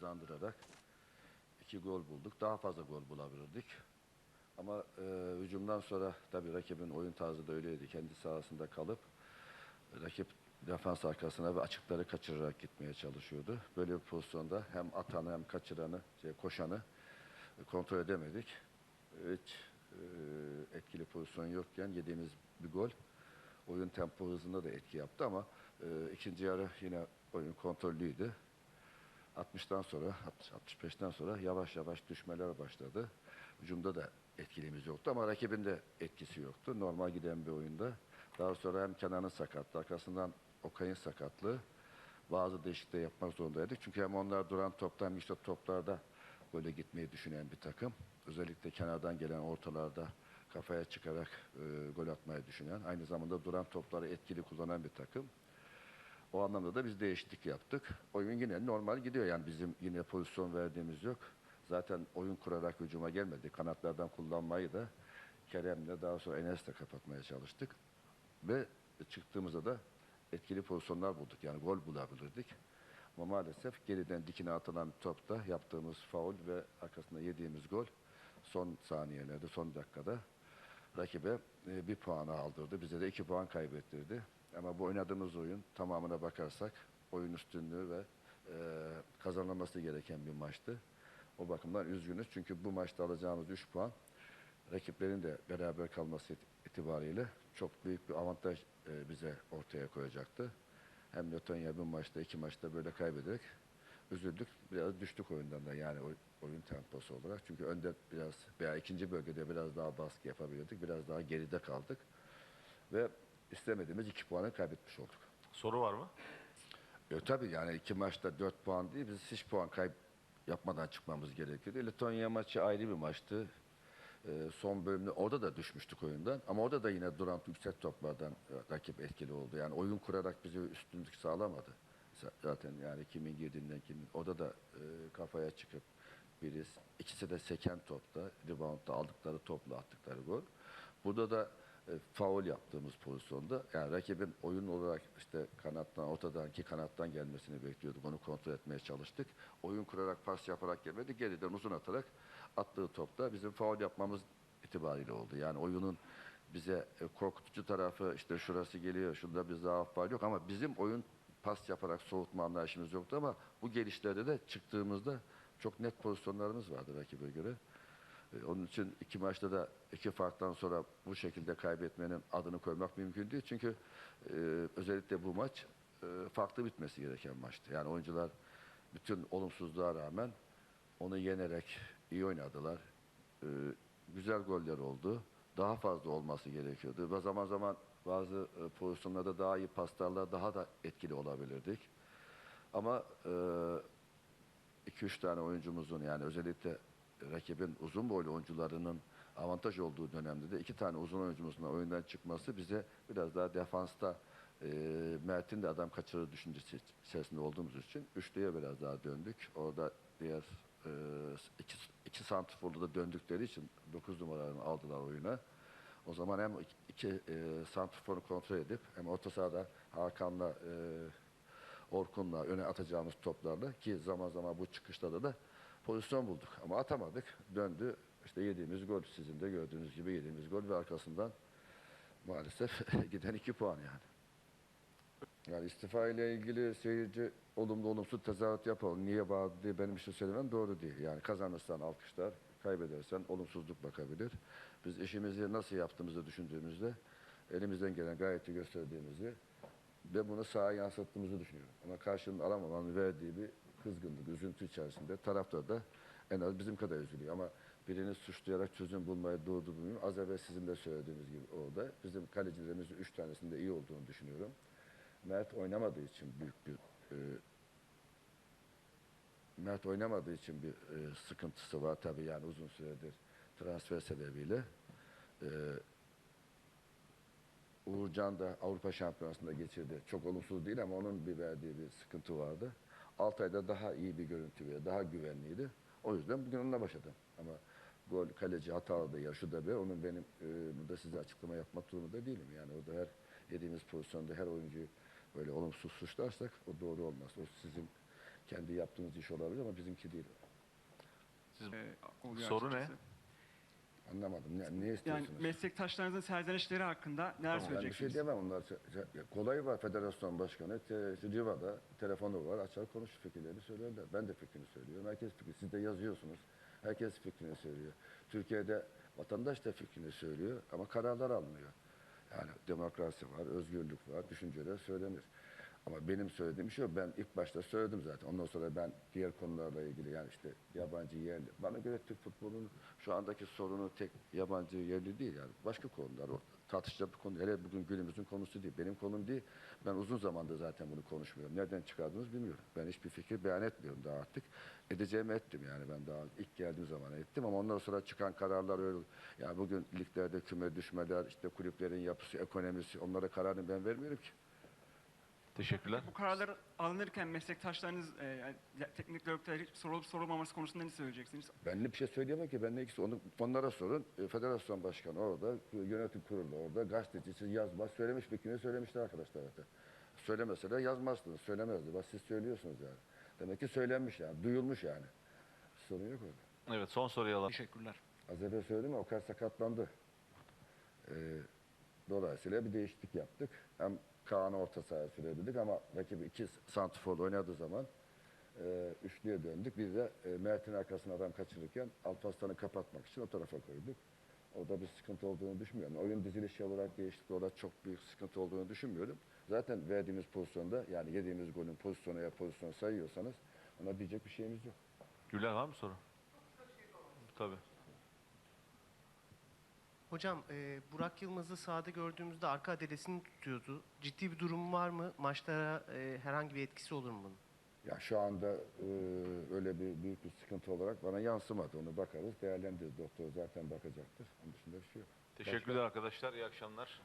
hızlandırarak iki gol bulduk. Daha fazla gol bulabilirdik. Ama e, hücumdan sonra tabii rakibin oyun tarzı da öyleydi. Kendi sahasında kalıp rakip defans arkasına ve açıkları kaçırarak gitmeye çalışıyordu. Böyle bir pozisyonda hem atanı hem kaçıranı, şey, koşanı e, kontrol edemedik. Hiç e, etkili pozisyon yokken yediğimiz bir gol oyun tempo hızında da etki yaptı ama e, ikinci yarı yine oyun kontrollüydü. 60'tan sonra, 60 65'ten sonra yavaş yavaş düşmeler başladı. Hücumda da etkiliğimiz yoktu ama rakibin de etkisi yoktu. Normal giden bir oyunda. Daha sonra hem Kenan'ın sakatlığı, arkasından Okay'ın sakatlığı bazı değişiklikler yapmak zorundaydık. Çünkü hem onlar duran topta hem işte toplarda böyle gitmeyi düşünen bir takım. Özellikle kenardan gelen ortalarda kafaya çıkarak e, gol atmayı düşünen, aynı zamanda duran topları etkili kullanan bir takım. O anlamda da biz değişiklik yaptık. Oyun yine normal gidiyor yani bizim yine pozisyon verdiğimiz yok. Zaten oyun kurarak hücuma gelmedi. Kanatlardan kullanmayı da Kerem'le daha sonra Enes'le kapatmaya çalıştık. Ve çıktığımızda da etkili pozisyonlar bulduk. Yani gol bulabilirdik. Ama maalesef geriden dikine atılan topta yaptığımız faul ve arkasında yediğimiz gol son saniyelerde, son dakikada rakibe e, bir puanı aldırdı. Bize de iki puan kaybettirdi. Ama bu oynadığımız oyun tamamına bakarsak oyun üstünlüğü ve e, kazanılması gereken bir maçtı. O bakımdan üzgünüz. Çünkü bu maçta alacağımız 3 puan rakiplerin de beraber kalması it- itibariyle çok büyük bir avantaj e, bize ortaya koyacaktı. Hem Letonya bir maçta iki maçta böyle kaybederek üzüldük. Biraz düştük oyundan da yani oy- oyun temposu olarak. Çünkü önde biraz veya ikinci bölgede biraz daha baskı yapabilirdik. Biraz daha geride kaldık. Ve istemediğimiz iki puanı kaybetmiş olduk. Soru var mı? E, tabii yani iki maçta dört puan değil, biz hiç puan kayıp yapmadan çıkmamız gerekiyordu. Letonya maçı ayrı bir maçtı. E, son bölümde orada da düşmüştük oyundan. Ama orada da yine duran yüksek toplardan e, rakip etkili oldu. Yani oyun kurarak bize üstünlük sağlamadı. Zaten yani kimin girdiğinden kimin. Orada da e, kafaya çıkıp biri, ikisi de seken topta, reboundda aldıkları topla attıkları gol. Burada da e, faul yaptığımız pozisyonda yani rakibin oyun olarak işte kanattan ortadan iki kanattan gelmesini bekliyorduk. Onu kontrol etmeye çalıştık. Oyun kurarak pas yaparak gelmedi. Geriden uzun atarak attığı topta bizim faul yapmamız itibariyle oldu. Yani oyunun bize e, korkutucu tarafı işte şurası geliyor, şurada bir zaaf var yok ama bizim oyun pas yaparak soğutma anlayışımız yoktu ama bu gelişlerde de çıktığımızda çok net pozisyonlarımız vardı rakibe göre. E, Onun için iki maçta da iki farktan sonra bu şekilde kaybetmenin adını koymak mümkün değil. Çünkü e, özellikle bu maç e, farklı bitmesi gereken maçtı. Yani oyuncular bütün olumsuzluğa rağmen onu yenerek iyi oynadılar. E, güzel goller oldu. Daha fazla olması gerekiyordu. Ve zaman zaman bazı e, pozisyonlarda daha iyi paslarla daha da etkili olabilirdik. Ama e, 2-3 tane oyuncumuzun yani özellikle rakibin uzun boylu oyuncularının avantaj olduğu dönemde de iki tane uzun oyuncumuzun oyundan çıkması bize biraz daha defansta e, Mert'in de adam kaçırır düşüncesi içerisinde olduğumuz için üçlüye biraz daha döndük. Orada diğer e, iki, iki santrforlu da döndükleri için 9 numaralarını aldılar oyuna. O zaman hem iki, e, santrforu kontrol edip hem orta sahada Hakan'la e, Orkun'la öne atacağımız toplarla ki zaman zaman bu çıkışlarda da pozisyon bulduk. Ama atamadık. Döndü. İşte yediğimiz gol sizin de gördüğünüz gibi yediğimiz gol ve arkasından maalesef giden iki puan yani. Yani istifa ile ilgili seyirci olumlu olumsuz tezahürat yapalım. Niye bağlı diye benim şey söylemem doğru değil. Yani kazanırsan alkışlar, kaybedersen olumsuzluk bakabilir. Biz işimizi nasıl yaptığımızı düşündüğümüzde elimizden gelen gayreti gösterdiğimizi ve bunu sahaya yansıttığımızı düşünüyorum. Ama karşılığını alamamanın verdiği bir kızgınlık, üzüntü içerisinde taraftar da en az bizim kadar üzülüyor. Ama birini suçlayarak çözüm bulmayı doğru bulmuyorum. Az evvel sizin de söylediğiniz gibi orada. Bizim kalecilerimizin üç tanesinde iyi olduğunu düşünüyorum. Mert oynamadığı için büyük bir e, Mert oynamadığı için bir e, sıkıntısı var tabii yani uzun süredir transfer sebebiyle. E, Uğurcan da Avrupa Şampiyonası'nda geçirdi. Çok olumsuz değil ama onun bir verdiği bir sıkıntı vardı. Altay'da daha iyi bir görüntü ve daha güvenliydi. O yüzden bugün onunla başladım. Ama gol kaleci hatalı ya şu da be onun benim e, burada size açıklama yapmak durumunda değilim. Yani orada her yediğimiz pozisyonda her oyuncuyu böyle olumsuz suçlarsak o doğru olmaz. O sizin kendi yaptığınız iş olabilir ama bizimki değil. Siz e, oluyor Soru ne? Anlamadım. Ne, ne Yani istiyorsunuz? meslektaşlarınızın serzenişleri hakkında neler Ben bir şey söyleyeceksiniz? diyemem onlar. Kolay var federasyon başkanı. Te, Riva'da telefonu var. Açar konuş fikirlerini söylerler. Ben de fikrini söylüyorum. Herkes fikri. Siz de yazıyorsunuz. Herkes fikrini söylüyor. Türkiye'de vatandaş da fikrini söylüyor ama kararlar alınıyor. Yani demokrasi var, özgürlük var, düşünceler söylenir. Ama benim söylediğim şey o. Ben ilk başta söyledim zaten. Ondan sonra ben diğer konularla ilgili yani işte yabancı yerli. Bana göre Türk futbolunun şu andaki sorunu tek yabancı yerli değil yani. Başka konular o tartışacak bir konu. Hele bugün günümüzün konusu değil. Benim konum değil. Ben uzun zamandır zaten bunu konuşmuyorum. Nereden çıkardınız bilmiyorum. Ben hiçbir fikir beyan etmiyorum daha artık. Edeceğimi ettim yani ben daha ilk geldiğim zaman ettim ama ondan sonra çıkan kararlar öyle. Yani bugün liglerde küme düşmeler, işte kulüplerin yapısı, ekonomisi onlara kararını ben vermiyorum ki. Teşekkürler. Bu kararlar alınırken meslektaşlarınız, e, yani teknik direktörler hiç sorulup sorulmaması konusunda ne söyleyeceksiniz? Ben de bir şey söyleyemem ki. Ben ne ikisi onu onlara sorun. E, Federasyon başkanı orada, yönetim kurulu orada, gazetecisi yazmaz. Söylemiş fikrini söylemişler arkadaşlar zaten. Söylemeseler yazmazsınız, söylemezdi. Bak siz söylüyorsunuz yani. Demek ki söylenmiş yani, duyulmuş yani. Sorun yok orada. Evet son soruyu alalım. Teşekkürler. Az evvel söyledim ya, Okan sakatlandı. Ee, dolayısıyla bir değişiklik yaptık. Hem Kaan'ı orta sahaya sürebildik ama rakibi iki santifor oynadığı zaman e, üçlüye döndük. Bir de e, Mert'in arkasına adam kaçırırken Alparslan'ı kapatmak için o tarafa koyduk. Orada bir sıkıntı olduğunu düşünmüyorum. Oyun dizilişi olarak değişiklik olarak çok büyük sıkıntı olduğunu düşünmüyorum. Zaten verdiğimiz pozisyonda yani yediğimiz golün pozisyonu ya pozisyon sayıyorsanız ona diyecek bir şeyimiz yok. Güler var mı soru? Tabii. Hocam e, Burak Yılmaz'ı sahada gördüğümüzde arka adalesini tutuyordu. Ciddi bir durum var mı? Maçlara e, herhangi bir etkisi olur mu bunun? Ya şu anda e, öyle bir büyük bir sıkıntı olarak bana yansımadı. Onu bakarız, değerlendiririz. Doktor zaten bakacaktır. Onun dışında bir şey yok. Teşekkürler arkadaşlar. İyi akşamlar.